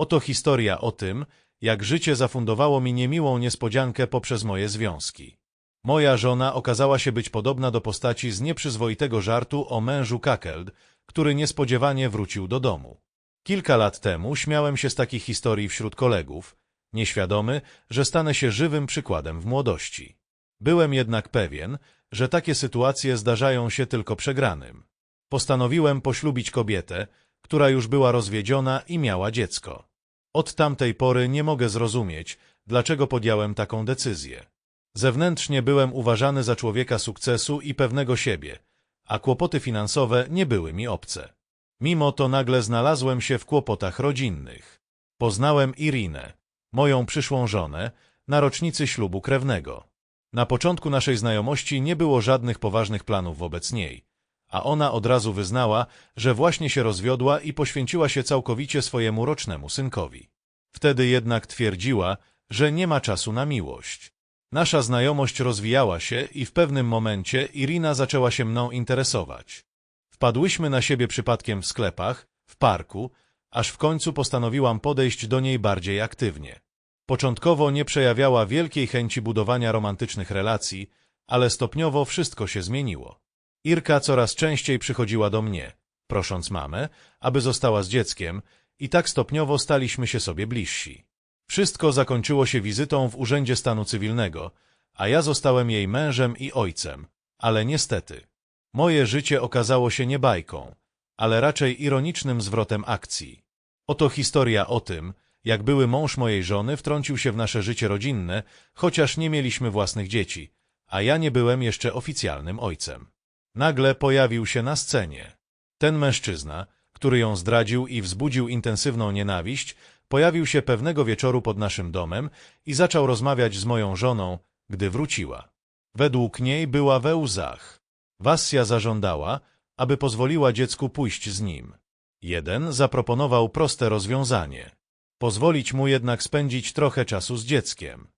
Oto historia o tym, jak życie zafundowało mi niemiłą niespodziankę poprzez moje związki. Moja żona okazała się być podobna do postaci z nieprzyzwoitego żartu o mężu Kakeld, który niespodziewanie wrócił do domu. Kilka lat temu śmiałem się z takich historii wśród kolegów, nieświadomy, że stanę się żywym przykładem w młodości. Byłem jednak pewien, że takie sytuacje zdarzają się tylko przegranym. Postanowiłem poślubić kobietę, która już była rozwiedziona i miała dziecko. Od tamtej pory nie mogę zrozumieć, dlaczego podjąłem taką decyzję. Zewnętrznie byłem uważany za człowieka sukcesu i pewnego siebie, a kłopoty finansowe nie były mi obce. Mimo to nagle znalazłem się w kłopotach rodzinnych. Poznałem Irinę, moją przyszłą żonę, na rocznicy ślubu krewnego. Na początku naszej znajomości nie było żadnych poważnych planów wobec niej, a ona od razu wyznała, że właśnie się rozwiodła i poświęciła się całkowicie swojemu rocznemu synkowi. Wtedy jednak twierdziła, że nie ma czasu na miłość. Nasza znajomość rozwijała się i w pewnym momencie Irina zaczęła się mną interesować. Wpadłyśmy na siebie przypadkiem w sklepach, w parku, aż w końcu postanowiłam podejść do niej bardziej aktywnie. Początkowo nie przejawiała wielkiej chęci budowania romantycznych relacji, ale stopniowo wszystko się zmieniło. Irka coraz częściej przychodziła do mnie, prosząc mamę, aby została z dzieckiem i tak stopniowo staliśmy się sobie bliżsi. Wszystko zakończyło się wizytą w Urzędzie Stanu Cywilnego, a ja zostałem jej mężem i ojcem, ale niestety. Moje życie okazało się nie bajką, ale raczej ironicznym zwrotem akcji. Oto historia o tym, jak były mąż mojej żony wtrącił się w nasze życie rodzinne, chociaż nie mieliśmy własnych dzieci, a ja nie byłem jeszcze oficjalnym ojcem. Nagle pojawił się na scenie. Ten mężczyzna, który ją zdradził i wzbudził intensywną nienawiść, pojawił się pewnego wieczoru pod naszym domem i zaczął rozmawiać z moją żoną, gdy wróciła. Według niej była we łzach. Wasja zażądała, aby pozwoliła dziecku pójść z nim. Jeden zaproponował proste rozwiązanie. Pozwolić mu jednak spędzić trochę czasu z dzieckiem.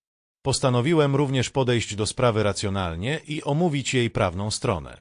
Postanowiłem również podejść do sprawy racjonalnie i omówić jej prawną stronę.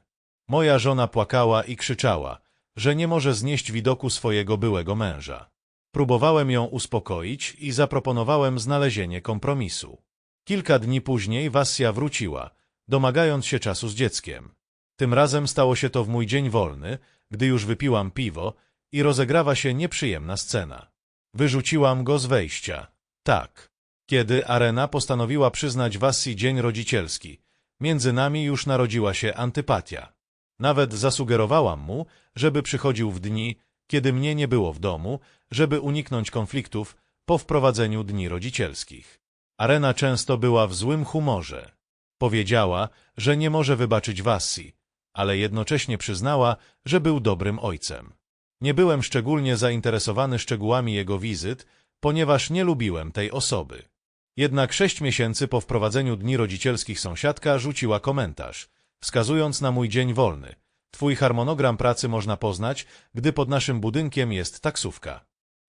Moja żona płakała i krzyczała, że nie może znieść widoku swojego byłego męża. Próbowałem ją uspokoić i zaproponowałem znalezienie kompromisu. Kilka dni później Wasja wróciła, domagając się czasu z dzieckiem. Tym razem stało się to w mój dzień wolny, gdy już wypiłam piwo i rozegrawa się nieprzyjemna scena. Wyrzuciłam go z wejścia. Tak. Kiedy Arena postanowiła przyznać Wassi dzień rodzicielski, między nami już narodziła się antypatia. Nawet zasugerowałam mu, żeby przychodził w dni, kiedy mnie nie było w domu, żeby uniknąć konfliktów po wprowadzeniu dni rodzicielskich. Arena często była w złym humorze. Powiedziała, że nie może wybaczyć Wassi, ale jednocześnie przyznała, że był dobrym ojcem. Nie byłem szczególnie zainteresowany szczegółami jego wizyt, ponieważ nie lubiłem tej osoby. Jednak sześć miesięcy po wprowadzeniu dni rodzicielskich sąsiadka rzuciła komentarz, wskazując na mój dzień wolny. Twój harmonogram pracy można poznać, gdy pod naszym budynkiem jest taksówka.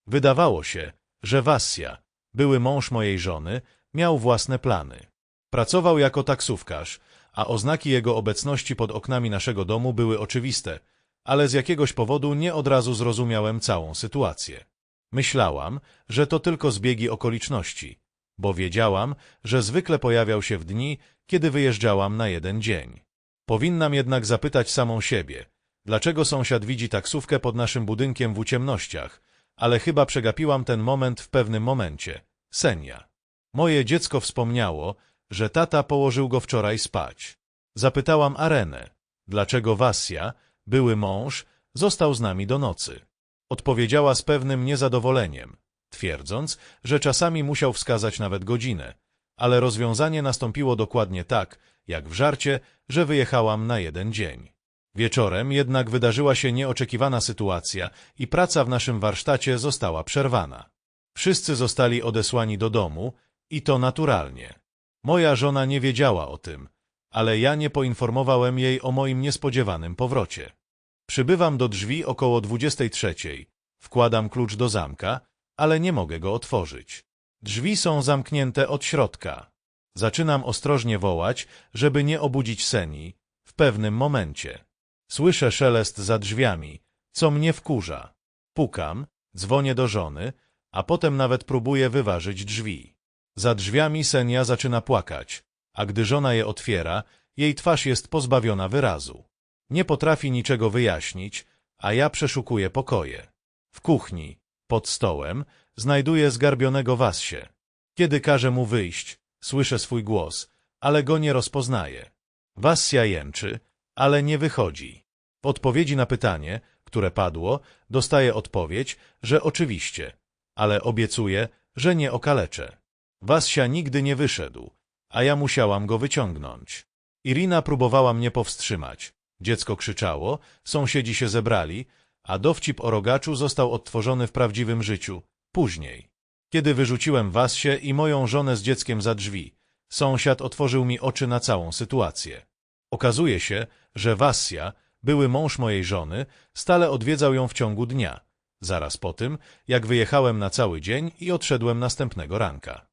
Wydawało się, że Wassia, były mąż mojej żony, miał własne plany. Pracował jako taksówkarz, a oznaki jego obecności pod oknami naszego domu były oczywiste, ale z jakiegoś powodu nie od razu zrozumiałem całą sytuację. Myślałam, że to tylko zbiegi okoliczności, bo wiedziałam, że zwykle pojawiał się w dni, kiedy wyjeżdżałam na jeden dzień. Powinnam jednak zapytać samą siebie, dlaczego sąsiad widzi taksówkę pod naszym budynkiem w ciemnościach, ale chyba przegapiłam ten moment w pewnym momencie. Senia. Moje dziecko wspomniało, że tata położył go wczoraj spać. Zapytałam Arenę, dlaczego Wasja, były mąż, został z nami do nocy. Odpowiedziała z pewnym niezadowoleniem, twierdząc, że czasami musiał wskazać nawet godzinę, ale rozwiązanie nastąpiło dokładnie tak, jak w żarcie, że wyjechałam na jeden dzień. Wieczorem jednak wydarzyła się nieoczekiwana sytuacja i praca w naszym warsztacie została przerwana. Wszyscy zostali odesłani do domu i to naturalnie. Moja żona nie wiedziała o tym, ale ja nie poinformowałem jej o moim niespodziewanym powrocie. Przybywam do drzwi około 23. Wkładam klucz do zamka, ale nie mogę go otworzyć. Drzwi są zamknięte od środka. Zaczynam ostrożnie wołać, żeby nie obudzić Seni. W pewnym momencie. Słyszę szelest za drzwiami, co mnie wkurza. Pukam, dzwonię do żony, a potem nawet próbuje wyważyć drzwi. Za drzwiami Senia zaczyna płakać, a gdy żona je otwiera, jej twarz jest pozbawiona wyrazu. Nie potrafi niczego wyjaśnić, a ja przeszukuję pokoje. W kuchni, pod stołem, znajduję zgarbionego Wassie. Kiedy każe mu wyjść, słyszę swój głos, ale go nie rozpoznaję. Wassia jęczy, ale nie wychodzi. W odpowiedzi na pytanie, które padło, dostaję odpowiedź, że oczywiście, ale obiecuję, że nie okaleczę. Wassia nigdy nie wyszedł, a ja musiałam go wyciągnąć. Irina próbowała mnie powstrzymać. Dziecko krzyczało, sąsiedzi się zebrali, a dowcip o rogaczu został odtworzony w prawdziwym życiu, później. Kiedy wyrzuciłem Wassię i moją żonę z dzieckiem za drzwi, sąsiad otworzył mi oczy na całą sytuację. Okazuje się, że Wassia, były mąż mojej żony, stale odwiedzał ją w ciągu dnia, zaraz po tym, jak wyjechałem na cały dzień i odszedłem następnego ranka.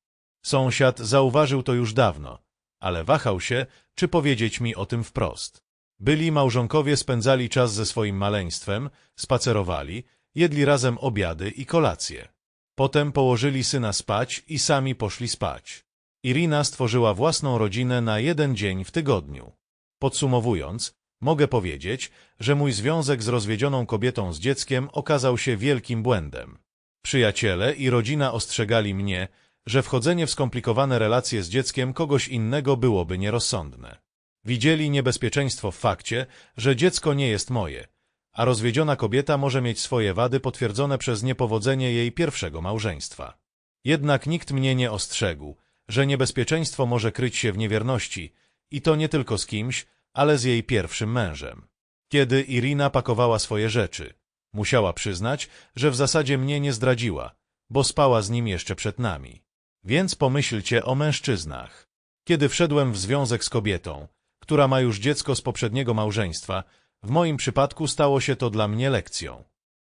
Sąsiad zauważył to już dawno, ale wahał się, czy powiedzieć mi o tym wprost. Byli małżonkowie spędzali czas ze swoim maleństwem, spacerowali, jedli razem obiady i kolacje. Potem położyli syna spać i sami poszli spać. Irina stworzyła własną rodzinę na jeden dzień w tygodniu. Podsumowując, mogę powiedzieć, że mój związek z rozwiedzioną kobietą z dzieckiem okazał się wielkim błędem. Przyjaciele i rodzina ostrzegali mnie, że wchodzenie w skomplikowane relacje z dzieckiem kogoś innego byłoby nierozsądne. Widzieli niebezpieczeństwo w fakcie, że dziecko nie jest moje, a rozwiedziona kobieta może mieć swoje wady potwierdzone przez niepowodzenie jej pierwszego małżeństwa. Jednak nikt mnie nie ostrzegł, że niebezpieczeństwo może kryć się w niewierności i to nie tylko z kimś, ale z jej pierwszym mężem. Kiedy Irina pakowała swoje rzeczy, musiała przyznać, że w zasadzie mnie nie zdradziła, bo spała z nim jeszcze przed nami. Więc pomyślcie o mężczyznach. Kiedy wszedłem w związek z kobietą, która ma już dziecko z poprzedniego małżeństwa, w moim przypadku stało się to dla mnie lekcją.